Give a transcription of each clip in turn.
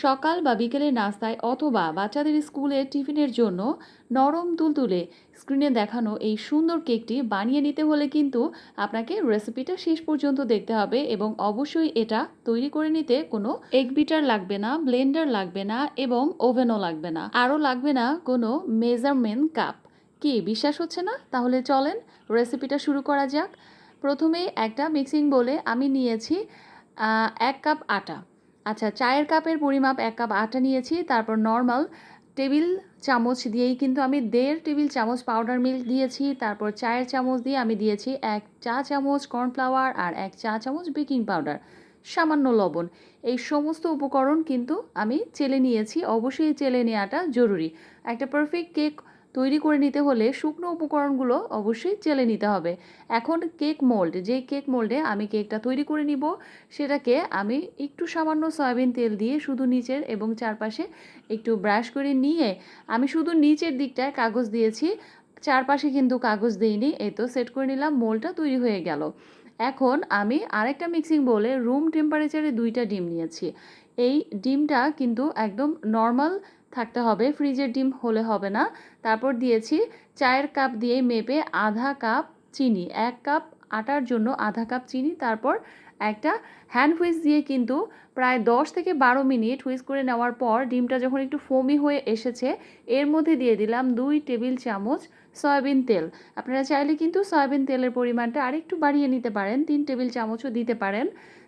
সকাল বা বিকেলের নাস্তায় অথবা বাচ্চাদের স্কুলের টিফিনের জন্য নরম তুলতুলে স্ক্রিনে দেখানো এই সুন্দর কেকটি বানিয়ে নিতে হলে কিন্তু আপনাকে রেসিপিটা শেষ পর্যন্ত দেখতে হবে এবং অবশ্যই এটা তৈরি করে নিতে কোনো এগ বিটার লাগবে না, ব্লেন্ডার লাগবে না এবং ওভেনও লাগবে না। আরও লাগবে না কোনো মেজারমেন্ট কাপ। কি, বিশ্বাস হচ্ছে না? তাহলে চলেন রেসিপিটা শুরু করা যাক। প্রথমে একটা মিক্সিং বলে আমি নিয়েছি এক কাপ আটা। আচ্ছা চায়ের কাপের পরিমাপ এক কাপ আটা নিয়েছি, তারপর নর্মাল টেবিল চামচ দিয়েই কিন্তু আমি দেড় টেবিল চামচ পাউডার মিল্ক দিয়েছি, তারপর চায়ের চামচ দিয়ে আমি দিয়েছি এক চা চামচ কর্নফ্লাওয়ার আর এক চা চামচ বেকিং পাউডার সামান্য লবণ। এই সমস্ত উপকরণ কিন্তু আমি চেলে নিয়েছি, অবশ্যই চেলে নেওয়াটা জরুরি। একটা পারফেক্ট কেক তৈরি করে নিতে হলে শুকনো উপকরণগুলো অবশ্যই চেলে নিতে হবে। এখন কেক মোল্ড, যে কেক মোল্ডে আমি কেকটা তৈরি করে নিব, সেটাকে আমি একটু সামান্য সয়াবিন তেল দিয়ে শুধু নিচের এবং চারপাশে একটু ব্রাশ করে নিয়ে, আমি শুধু নিচের দিকটায় কাগজ দিয়েছি, চারপাশে কিন্তু কাগজ দিইনি, এই তো সেট করে নিলাম মোলটা তৈরি হয়ে গেল। এখন আমি আরেকটা মিক্সিং বলে রুম টেম্পারেচারে দুইটা ডিম নিয়েছি। এই ডিমটা কিন্তু একদম নর্মাল থাকতে হবে। ফ্রিজের ডিম হলে হবে না। তারপর দিয়েছি চায়ের কাপ দিয়ে মেপে আধা কাপ চিনি, এক কাপ আটার জন্য আধা কাপ চিনি। তারপর একটা হ্যান্ড হুইস দিয়ে কিন্তু প্রায় দশ থেকে বারো মিনিট হুইস করে নেওয়ার পর ডিমটা যখন একটু ফোমি হয়ে এসেছে, এর মধ্যে দিয়ে দিলাম দুই টেবিল চামচ সয়াবিন তেল। আপনারা চাইলে কিন্তু সয়াবিন তেলের পরিমাণটা আরেকটু বাড়িয়ে নিতে পারেন, তিন টেবিল চামচও দিতে পারেন।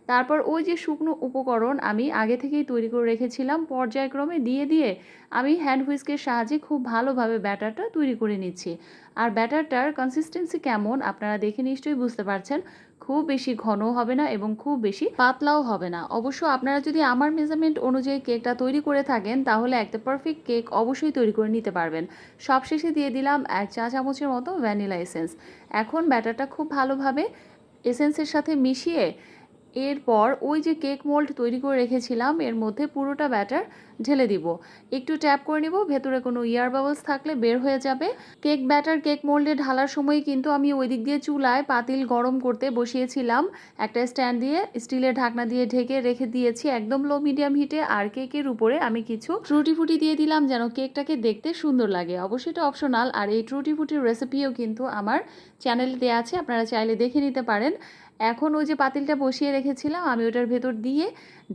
তারপর ওই যে শুকনো উপকরণ আমি আগে থেকেই তৈরি করে রেখেছিলাম, পর্যায়ক্রমে দিয়ে দিয়ে আমি হ্যান্ড হুইস্কের সাহায্যে খুব ভালোভাবে ব্যাটারটা তৈরি করে নিচ্ছি। আর ব্যাটারটার কনসিস্টেন্সি কেমন আপনারা দেখে নিশ্চয়ই বুঝতে পারছেন। খুব বেশি ঘনও হবে না এবং খুব বেশি পাতলাও হবে না। অবশ্য আপনারা যদি আমার মেজারমেন্ট অনুযায়ী কেকটা তৈরি করে থাকেন, তাহলে একটা পারফেক্ট কেক অবশ্যই তৈরি করে নিতে পারবেন। সবশেষে দিয়ে দিলাম এক চা চামচের মতো ভ্যানিলা এসেন্স এখন ব্যাটারটা খুব ভালোভাবে এসেন্সের সাথে মিশিয়ে এরপর ওই যে কেক মোল্ড তৈরি করে রেখেছিলাম, এর মধ্যে পুরোটা ব্যাটার ঢেলে দিব। একটু ট্যাপ করে নিব, ভেতরে কোনো ইয়ার বাবলস থাকলে বের হয়ে যাবে। কেক ব্যাটার কেক মোল্ডে ঢালার সময় কিন্তু আমি ওই দিক দিয়ে চুলায় পাতিল গরম করতে বসিয়েছিলাম। একটা স্ট্যান্ড দিয়ে স্টিলের ঢাকনা দিয়ে ঢেকে রেখে দিয়েছি একদম লো মিডিয়াম হিটে আর কেকের উপরে আমি কিছু ট্রুটি ফুটি দিয়ে দিলাম যেন কেকটাকে দেখতে সুন্দর লাগে। অবশ্যই এটা অপশনাল আর এই ট্রুটি ফুটির রেসিপিও কিন্তু আমার চ্যানেলে দেওয়া আছে, আপনারা চাইলে দেখে নিতে পারেন। এখন ওই যে পাতিলটা বসিয়ে রেখেছিলাম, আমি ওটার ভেতর দিয়ে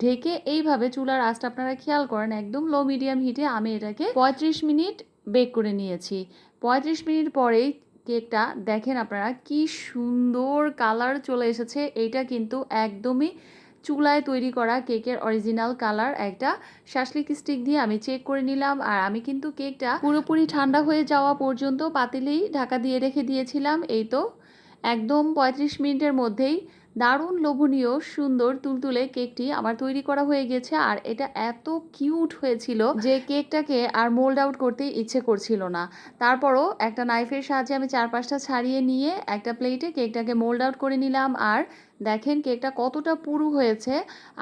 ঢেকে এইভাবে চুলার আঁচটা আপনারা খেয়াল করেন, একদম লো মিডিয়াম হিটে আমি এটাকে পঁয়ত্রিশ মিনিট বেক করে নিয়েছি। পঁয়ত্রিশ মিনিট পরেই কেকটা দেখেন আপনারা কি সুন্দর কালার চলে এসেছে, এইটা কিন্তু একদমই চুলায় তৈরি করা কেকের অরিজিনাল কালার একটা শাসলিক স্টিক দিয়ে আমি চেক করে নিলাম আর আমি কিন্তু কেকটা পুরোপুরি ঠান্ডা হয়ে যাওয়া পর্যন্ত পাতিলেই ঢাকা দিয়ে রেখে দিয়েছিলাম, এই তো একদম পঁয়ত্রিশ মিনিটের মধ্যেই দারুণ লোভনীয়, সুন্দর তুলতুলে কেকটি আমার তৈরি করা হয়ে গেছে। আর এটা এত কিউট হয়েছিল যে কেকটাকে আর মোল্ড আউট করতে ইচ্ছে করছিল না। তারপরও একটা নাইফের সাহায্যে আমি চার পাঁচটা ছাড়িয়ে নিয়ে একটা প্লেটে কেকটাকে মোল্ড আউট করে নিলাম। আর দেখেন কেকটা কতটা পুরু হয়েছে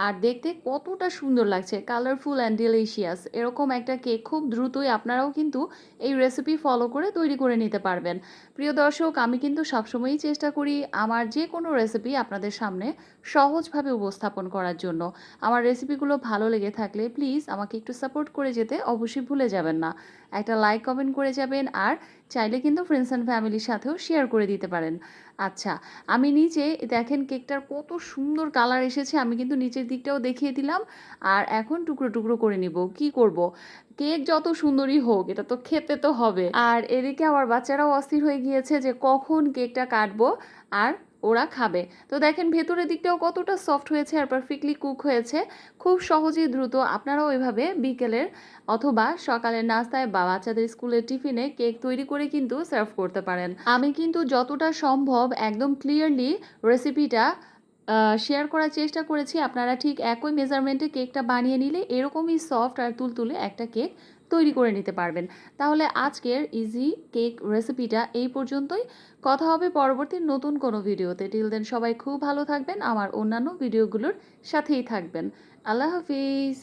আর দেখতে কতটা সুন্দর লাগছে। কালারফুল অ্যান্ড ডিলিশিয়াস এরকম একটা কেক খুব দ্রুতই আপনারাও কিন্তু এই রেসিপি ফলো করে তৈরি করে নিতে পারবেন। প্রিয় দর্শক, আমি কিন্তু সবসময়ই চেষ্টা করি আমার যে কোনো রেসিপি আপনাদের সামনে সহজভাবে উপস্থাপন করার জন্য। আমার রেসিপিগুলো ভালো লেগে থাকলে প্লিজ আমাকে একটু সাপোর্ট করে যেতে অবশ্যই ভুলে যাবেন না। একটা লাইক কমেন্ট করে যাবেন আর চাইলে কিন্তু ফ্রেন্ডস অ্যান্ড ফ্যামিলির সাথেও শেয়ার করে দিতে পারেন। আচ্ছা আমি নিচে দেখেন কেকটার কত সুন্দর কালার এসেছে, আমি কিন্তু নিচের দিকটাও দেখিয়ে দিলাম। আর এখন টুকরো টুকরো করে নিব, কি করব? কেক যত সুন্দরই হোক, এটা তো খেতে তো হবে। আর এদিকে আমার বাচ্চারাও অস্থির হয়ে গিয়েছে যে কখন কেকটা কাটবো, আর ওরা খাবে। তো দেখেন, ভেতরের দিকটাও কতটা সফট হয়েছে আর পারফেক্টলি কুক হয়েছে। খুব সহজেই দ্রুত আপনারাও এভাবে বিকেলের অথবা সকালের নাস্তায় বা বাচ্চাদের স্কুলের টিফিনে কেক তৈরি করে কিন্তু সার্ভ করতে পারেন। আমি কিন্তু যতটা সম্ভব একদম ক্লিয়ারলি রেসিপিটা শেয়ার করার চেষ্টা করেছি। আপনারা ঠিক একই মেজারমেন্টে কেকটা বানিয়ে নিলে এরকমই সফট আর তুলতুলে একটা কেক তৈরি করে নিতে পারবেন। তাহলে আজকের ইজি কেক রেসিপিটা এই পর্যন্তই। কথা হবে পরবর্তী নতুন কোনো ভিডিওতে টিল দেন সবাই খুব ভালো থাকবেন। আমার অন্যান্য ভিডিওগুলোর সাথেই থাকবেন। আল্লাহ হাফিজ।